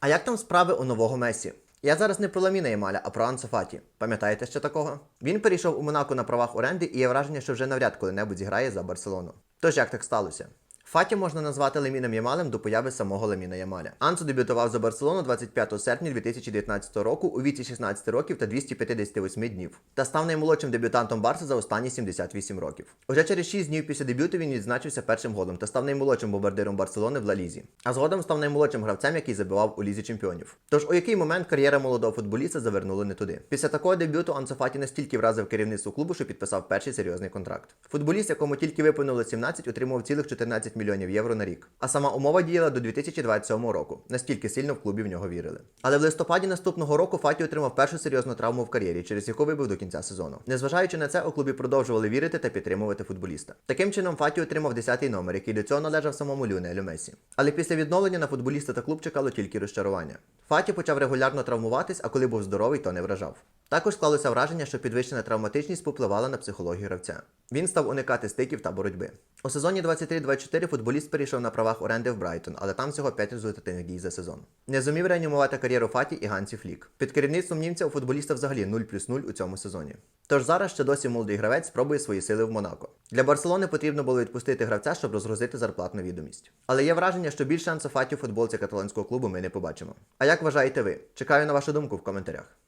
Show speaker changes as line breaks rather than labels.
А як там справи у нового Месі? Я зараз не про Ламіна Ямаля, а про Ансофаті. Пам'ятаєте ще такого? Він перейшов у Монако на правах оренди і є враження, що вже навряд коли-небудь зіграє за Барселону. Тож як так сталося? Фаті можна назвати Ламіном Ямалем до появи самого Ламіна Ямаля. Ансу дебютував за Барселону 25 серпня 2019 року у віці 16 років та 258 днів. Та став наймолодшим дебютантом Барса за останні 78 років. Уже через 6 днів після дебюту він відзначився першим голом та став наймолодшим бомбардиром Барселони в Ла Лізі. А згодом став наймолодшим гравцем, який забивав у Лізі Чемпіонів. Тож у який момент кар'єра молодого футболіста завернула не туди. Після такого дебюту Ансу Фаті настільки вразив керівництво клубу, що підписав перший серйозний контракт. Футболіст, якому тільки виповнило 17, отримав цілих 14 мільйонів євро на рік. А сама умова діяла до 2027 року. Настільки сильно в клубі в нього вірили. Але в листопаді наступного року Фаті отримав першу серйозну травму в кар'єрі, через яку вибив до кінця сезону. Незважаючи на це, у клубі продовжували вірити та підтримувати футболіста. Таким чином, Фаті отримав 10-й номер, який до цього належав самому Ліонелю Месі. Але після відновлення на футболіста та клуб чекало тільки розчарування. Фаті почав регулярно травмуватись, а коли був здоровий, то не вражав. Також склалося враження, що підвищена травматичність попливала на психологію гравця. Він став уникати стиків та боротьби. У сезоні 23-24 футболіст перейшов на правах оренди в Брайтон, але там всього 5 результативних дій за сезон. Не зумів реанімувати кар'єру Фаті і Гансі Флік. Під керівництвом німця у футболіста взагалі 0 плюс 0 у цьому сезоні. Тож зараз ще досі молодий гравець спробує свої сили в Монако. Для Барселони потрібно було відпустити гравця, щоб розгрузити зарплатну відомість. Але є враження, що більше Ансо Фаті у футболці каталонського клубу ми не побачимо. А як вважаєте ви? Чекаю на вашу думку в коментарях.